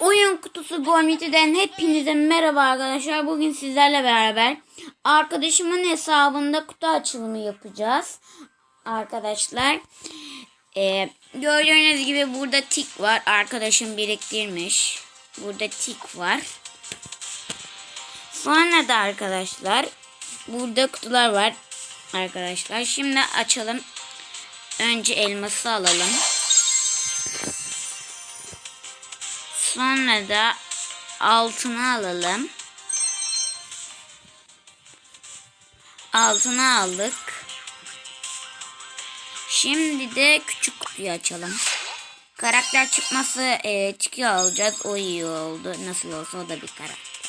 Oyun kutusu Gormiti'den hepinize merhaba arkadaşlar. Bugün sizlerle beraber arkadaşımın hesabında kutu açılımı yapacağız. Arkadaşlar ee, gördüğünüz gibi burada tik var. Arkadaşım biriktirmiş. Burada tik var. Sonra da arkadaşlar burada kutular var. Arkadaşlar şimdi açalım. Önce elması alalım. Sonra da altını alalım. Altını aldık. Şimdi de küçük kutuyu açalım. Karakter çıkması e, çıkıyor alacağız. O iyi oldu. Nasıl olsa o da bir karakter.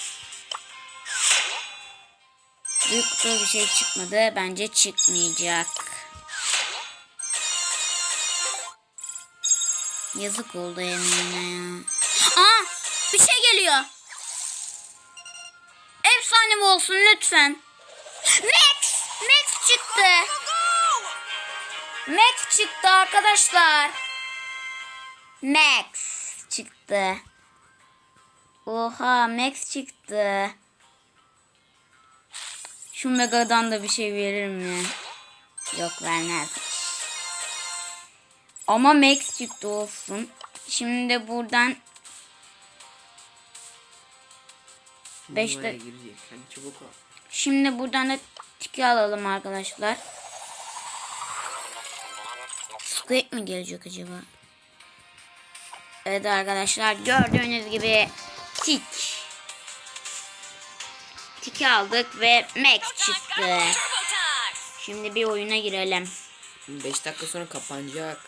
Büyük kutu bir şey çıkmadı. Bence çıkmayacak. Yazık oldu emeğine ya. Aa bir şey geliyor. Efsane mi olsun lütfen. Max! Max çıktı. Max çıktı arkadaşlar. Max çıktı. Oha Max çıktı. Şu Mega'dan da bir şey verir mi? Yok vermez. Ama Max çıktı olsun. Şimdi buradan 5 Numaraya de girecek. Hadi çabuk ol. Şimdi buradan da tiki alalım arkadaşlar. Squid mi gelecek acaba? Evet arkadaşlar gördüğünüz gibi tik. Tiki aldık ve Max çıktı. Şimdi bir oyuna girelim. 5 dakika sonra kapanacak.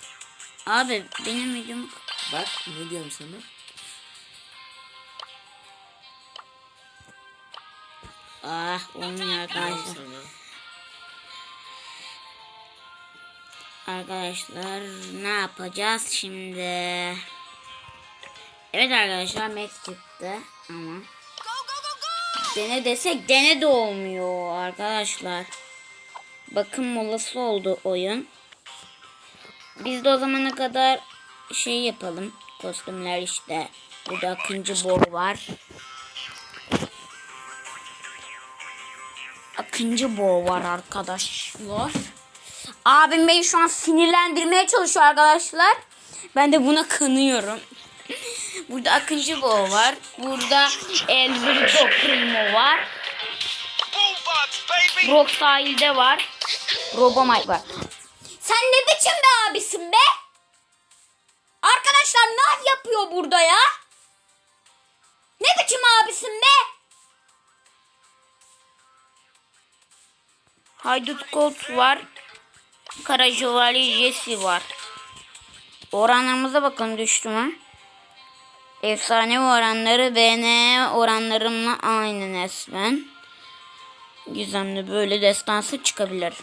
Abi benim videom Bak ne diyorum sana? Ah olmuyor arkadaşlar. Arkadaşlar ne yapacağız şimdi? Evet arkadaşlar Max çıktı ama dene desek dene de olmuyor arkadaşlar. Bakım molası oldu oyun. Biz de o zamana kadar şey yapalım. Kostümler işte. Burada Akıncı Bor var. Akıncı Bor var arkadaşlar. Abim beni şu an sinirlendirmeye çalışıyor arkadaşlar. Ben de buna kanıyorum. Burada Akıncı Bo var. Burada Elviro Primo var. Brock sahilde var. Robomite var. Sen ne biçim bir abisin be? Arkadaşlar ne yapıyor burada ya? Ne biçim abisin be? Haydut Colt var. Kara Şövalye Jesse var. Oranlarımıza bakın düştü mü? Efsane oranları BN oranlarımla aynı resmen. Gizemli böyle destansı çıkabilir.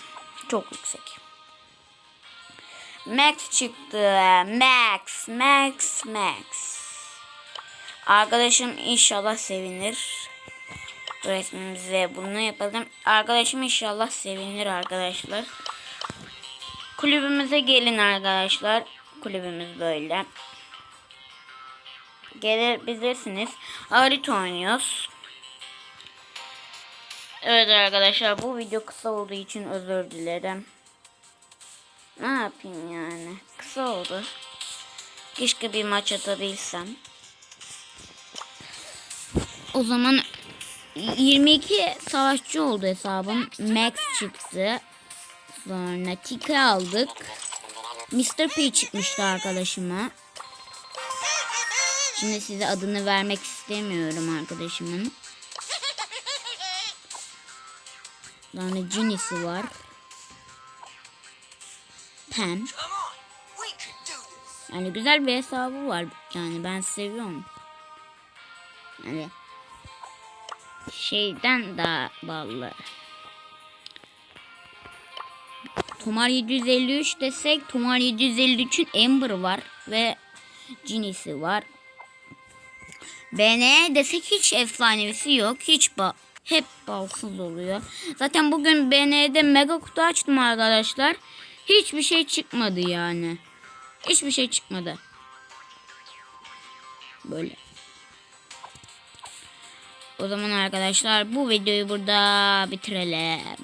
Çok yüksek. Max çıktı. Max, Max, Max. Arkadaşım inşallah sevinir. Resmimize bunu yapalım. Arkadaşım inşallah sevinir arkadaşlar. Kulübümüze gelin arkadaşlar. Kulübümüz böyle. Gelebilirsiniz. Harita oynuyoruz. Evet arkadaşlar bu video kısa olduğu için özür dilerim. Ne yapayım yani? Kısa oldu. Keşke bir maç atabilsem. O zaman 22 savaşçı oldu hesabım. Max çıktı. Sonra Tika aldık. Mr. P çıkmıştı arkadaşıma. Şimdi size adını vermek istemiyorum arkadaşımın. Sonra Ginny'si var. Pam. Yani güzel bir hesabı var. Yani ben seviyorum. Yani şeyden daha bağlı. Tomar 753 desek Tomar 753'ün Ember var ve Ginny'si var. BN desek hiç efsanevisi yok. Hiç ba hep balsız oluyor. Zaten bugün BN'de mega kutu açtım arkadaşlar. Hiçbir şey çıkmadı yani. Hiçbir şey çıkmadı. Böyle. O zaman arkadaşlar bu videoyu burada bitirelim.